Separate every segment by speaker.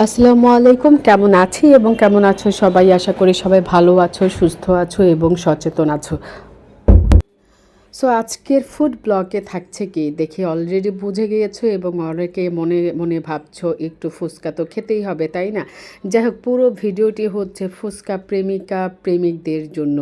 Speaker 1: আসসালামু আলাইকুম, কেমন আছি এবং কেমন আছো সবাই? আশা করি সবাই ভালো আছো, সুস্থ আছো এবং সচেতন আছো। সো আজকের ফুড ব্লগে থাকছে কি? দেখি অলরেডি বুঝে গিয়েছো এবং অনেকে মনে মনে ভাবছ একটু ফুচকা তো খেতেই হবে, তাই না? যাই হোক, পুরো ভিডিওটি হচ্ছে ফুচকা প্রেমিকা, প্রেমিকদের জন্য।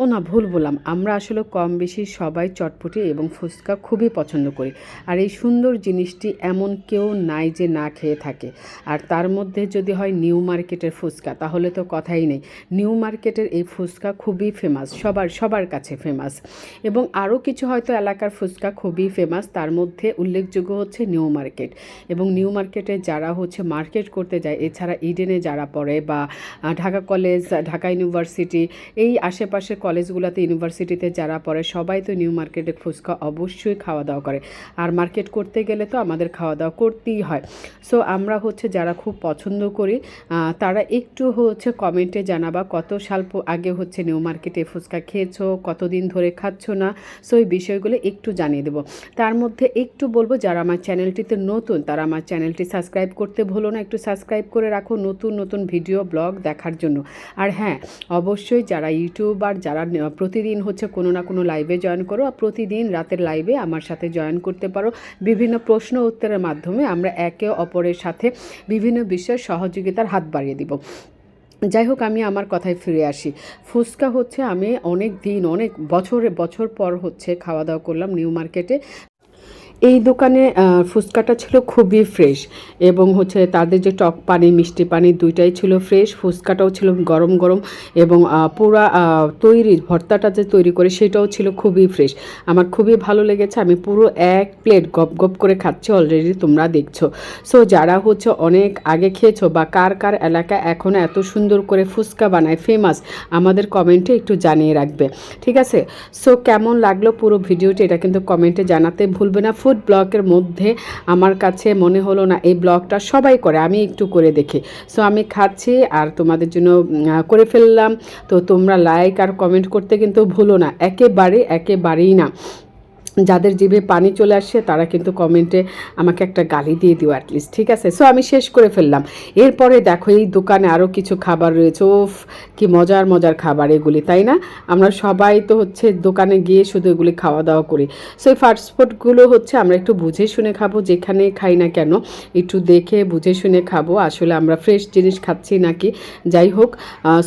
Speaker 1: ও না, ভুল বললাম। আমরা আসলে কম বেশি সবাই চটপটি এবং ফুচকা খুবই পছন্দ করি। আর এই সুন্দর জিনিসটি এমন কেউ নাই যে না খেয়ে থাকে। আর তার মধ্যে যদি হয় নিউ মার্কেটের ফুচকা, তাহলে তো কথাই নেই। নিউ মার্কেটের এই ফুচকা খুবই ফেমাস সবার সবার কাছে ফেমাস এবং আরও কিছু হয়তো এলাকার ফুচকা খুবই ফেমাস তার মধ্যে উল্লেখযোগ্য হচ্ছে নিউ মার্কেট। এবং নিউ মার্কেটে যারা হচ্ছে মার্কেট করতে যায়, এছাড়া ইডেনে যারা পড়ে বা ঢাকা কলেজ, ঢাকা ইউনিভার্সিটি, এই আশেপাশে কলেজগুলোতে, ইউনিভার্সিটিতে যারা পড়ে, সবাই তো নিউ মার্কেটে ফুচকা অবশ্যই খাওয়া দাওয়া করে। আর মার্কেট করতে গেলে তো আমাদের খাওয়া দাওয়া করতেই হয়। সো আমরা হচ্ছে যারা খুব পছন্দ করি তারা একটু হচ্ছে কমেন্টে জানাবা কত সাল আগে হচ্ছে নিউ মার্কেটে ফুচকা খেয়েছো, কতদিন ধরে খাচ্ছ না? সো এই বিষয়গুলো একটু জানিয়ে দেবো। তার মধ্যে একটু বলব, যারা আমার চ্যানেলটিতে নতুন, তারা আমার চ্যানেলটি সাবস্ক্রাইব করতে ভুলো না, একটু সাবস্ক্রাইব করে রাখো নতুন নতুন ভিডিও, ব্লগ দেখার জন্য। আর হ্যাঁ অবশ্যই যারা ইউটিউবার, যারা ন- প্রতিদিন হচ্ছে কোনো না কোনো লাইভে জয়েন করো, আর প্রতিদিন রাতের লাইভে আমার সাথে জয়েন করতে পারো। বিভিন্ন প্রশ্ন উত্তরের মাধ্যমে আমরা একে অপরের সাথে বিভিন্ন বিষয়ে সহযোগিতার হাত বাড়িয়ে দিব। যাই হোক, আমি আমার কথায় ফিরে আসি। ফুচকা হচ্ছে আমি অনেক দিন, অনেক বছরে, বছর পর হচ্ছে খাওয়া দাওয়া করলাম নিউ মার্কেটে। এই দোকানে ফুচকাটা ছিল খুবই ফ্রেশ এবং হচ্ছে তাদের যে টক পানি, মিষ্টি পানি দুইটাই ছিল ফ্রেশ ফুচকাটাও ছিল গরম গরম এবং পুরা তৈরি, ভর্তাটা যে তৈরি করে সেটাও ছিল খুবই ফ্রেশ আমার খুবই ভালো লেগেছে, আমি পুরো এক প্লেট গপ গপ করে খাচ্ছি অলরেডি তোমরা দেখছ। সো যারা হচ্ছে অনেক আগে খেয়েছো বা কার কার এলাকা এখনও এত সুন্দর করে ফুচকা বানায় ফেমাস আমাদের কমেন্টে একটু জানিয়ে রাখবে। ঠিক আছে? সো কেমন লাগল পুরো ভিডিওটি এটা কিন্তু কমেন্টে জানাতে ভুলবে না। ফুড ব্লগের মধ্যে আমার কাছে মনে হলো না, এই ব্লগটা সবাই করে, আমি একটু করে দেখি। সো আমি খাচ্ছি আর তোমাদের জন্য করে ফেললাম। তো তোমরা লাইক আর কমেন্ট করতে কিন্তু ভুলো না, একেবারে, একেবারেই না। যাদের জিভে পানি চলে আসছে, তারা কিন্তু কমেন্টে আমাকে একটা গালি দিয়ে দিও অ্যাটলিস্ট ঠিক আছে? সো আমি শেষ করে ফেললাম। এরপরে দেখো, এই দোকানে আরও কিছু খাবার রয়েছে। ওফ কি মজার মজার খাবার এগুলি, তাই না? আমরা সবাই তো হচ্ছে দোকানে গিয়ে শুধু এগুলি খাওয়া দাওয়া করি। সো এই ফাস্টফুডগুলো হচ্ছে আমরা একটু বুঝে শুনে খাব, যেখানে খাই না কেন, একটু দেখে বুঝে শুনে খাব। আসলে আমরা ফ্রেশ জিনিস খাচ্ছি নাকি? যাই হোক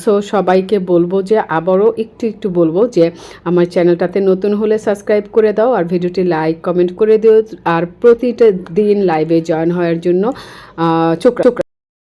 Speaker 1: সো সবাইকে বলব যে, আবারও একটু একটু বলব যে, আমার চ্যানেলটাতে নতুন হলে সাবস্ক্রাইব করে দাও। আর ভিডিওটি লাইক কমেন্ট করে দিও। আর প্রতিটা দিন লাইভে জয়েন হওয়ার জন্য চোখ